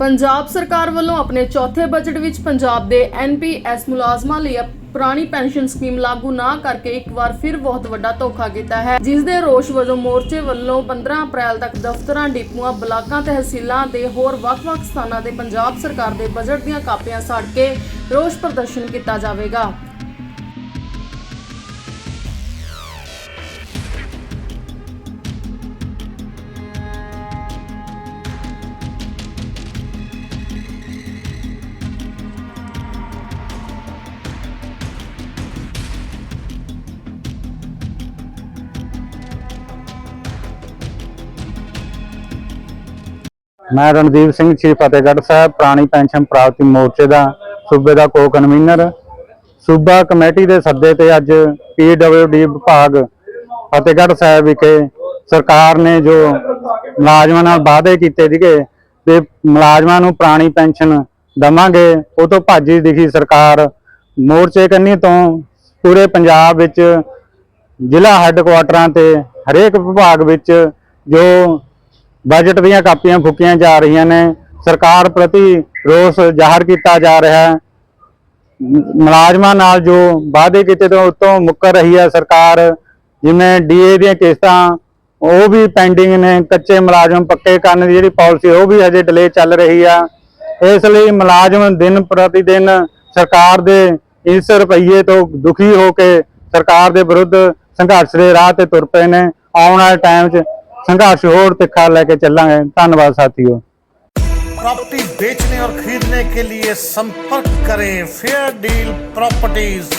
ਪੰਜਾਬ ਸਰਕਾਰ ਵੱਲੋਂ ਆਪਣੇ ਚੌਥੇ ਬਜਟ ਵਿੱਚ ਪੰਜਾਬ ਦੇ ਐਨਪੀਐਸ ਮੁਲਾਜ਼ਮਾਂ ਲਈ ਪੁਰਾਣੀ ਪੈਨਸ਼ਨ ਸਕੀਮ ਲਾਗੂ ਨਾ ਕਰਕੇ ਇੱਕ ਵਾਰ ਫਿਰ ਬਹੁਤ ਵੱਡਾ ਧੋਖਾ ਕੀਤਾ ਹੈ। ਜਿਸ ਦੇ ਰੋਸ਼ ਵਜੋਂ ਮੋਰਚੇ ਵੱਲੋਂ 15 ਅਪ੍ਰੈਲ ਤੱਕ ਦਫ਼ਤਰਾਂ, ਡਿਪੂਆਂ, ਬਲਾਕਾਂ, ਤਹਿਸੀਲਾਂ ਤੇ ਹੋਰ ਵੱਖ-ਵੱਖ ਸਥਾਨਾਂ ਤੇ ਪੰਜਾਬ ਸਰਕਾਰ ਦੇ ਬਜਟ ਦੀਆਂ ਕਾਪੀਆਂ ਸਾੜ ਕੇ ਰੋਸ਼ ਪ੍ਰਦਰਸ਼ਨ ਕੀਤਾ ਜਾਵੇਗਾ। ਮੈਂ ਰਣਦੀਪ ਸਿੰਘ, ਸ਼੍ਰੀ ਫਤਿਹਗੜ੍ਹ ਸਾਹਿਬ, ਪੁਰਾਣੀ ਪੈਨਸ਼ਨ ਪ੍ਰਾਪਤੀ ਮੋਰਚੇ ਦਾ ਸੂਬੇ ਦਾ ਕੋ ਕਨਵੀਨਰ ਸੂਬਾ ਕਮੇਟੀ ਦੇ ਸੱਦੇ ਤੇ ਅੱਜ ਪੀਡਬਲਯੂਡੀ ਵਿਭਾਗ ਫਤਿਹਗੜ੍ਹ ਸਾਹਿਬ ਵਿਖੇ ਸਰਕਾਰ ਨੇ ਜੋ ਮੁਲਾਜ਼ਮਾਂ ਨਾਲ ਵਾਅਦੇ ਕੀਤੇ ਸੀਗੇ ਤੇ ਮੁਲਾਜ਼ਮਾਂ ਨੂੰ ਪੁਰਾਣੀ ਪੈਨਸ਼ਨ ਦਵਾਂਗੇ, ਉਹ ਤੋਂ ਭਾਜੀ ਦਿਖੀ ਸਰਕਾਰ ਮੋਰਚੇ ਕੰਨੀ ਤੋਂ ਪੂਰੇ ਪੰਜਾਬ ਵਿੱਚ ਜ਼ਿਲ੍ਹਾ ਹੈੱਡਕੁਆਟਰਾਂ ਤੇ ਹਰੇਕ ਵਿਭਾਗ ਵਿੱਚ ਜੋ ਬਜਟ ਦੀਆਂ ਕਾਪੀਆਂ ਫੁੱਕੀਆਂ ਜਾ ਰਹੀਆਂ ਨੇ। ਸਰਕਾਰ ਪ੍ਰਤੀ ਰੋਸ ਜ਼ਾਹਰ ਕੀਤਾ ਜਾ ਰਿਹਾ ਹੈ। ਮੁਲਾਜ਼ਮਾਂ ਨਾਲ ਜੋ ਵਾਅਦੇ ਕੀਤੇ ਤੋਂ ਉਤੋਂ ਮੁੱਕਰ ਰਹੀ ਹੈ ਸਰਕਾਰ, ਜਿਵੇਂ ਡੀਏ ਦੀਆਂ ਕਿਸ਼ਤਾਂ, ਉਹ ਵੀ ਪੈਂਡਿੰਗ ਨੇ। ਕੱਚੇ ਮੁਲਾਜ਼ਮ ਪੱਕੇ ਕਰਨ ਦੀ ਜਿਹੜੀ ਪਾਲਿਸੀ, ਉਹ ਵੀ ਹਜੇ ਡਿਲੇ ਚੱਲ ਰਹੀ ਆ। ਇਸ ਲਈ ਮੁਲਾਜ਼ਮ ਦਿਨ ਪ੍ਰਤੀ ਦਿਨ ਸਰਕਾਰ ਦੇ ਇਸ ਰੁਪਈਏ ਤੋਂ ਦੁਖੀ ਹੋ ਕੇ ਸਰਕਾਰ ਦੇ ਵਿਰੁੱਧ ਸੰਘਰਸ਼ ਦੇ ਰਾਹ ਤੇ ਤੁਰ ਪਏ ਨੇ। ਆਉਣ ਵਾਲੇ ਟਾਈਮ 'ਚ ਸੰਘਰਸ਼ ਹੋਰ ਤਿੱਖਾ ਲੈ ਕੇ ਚੱਲਾਂਗੇ ਧੰਨਵਾਦ ਸਾਥੀਓ प्रॉपर्टी बेचने और खरीदने के लिए संपर्क करें फेयर डील प्रॉपर्टीज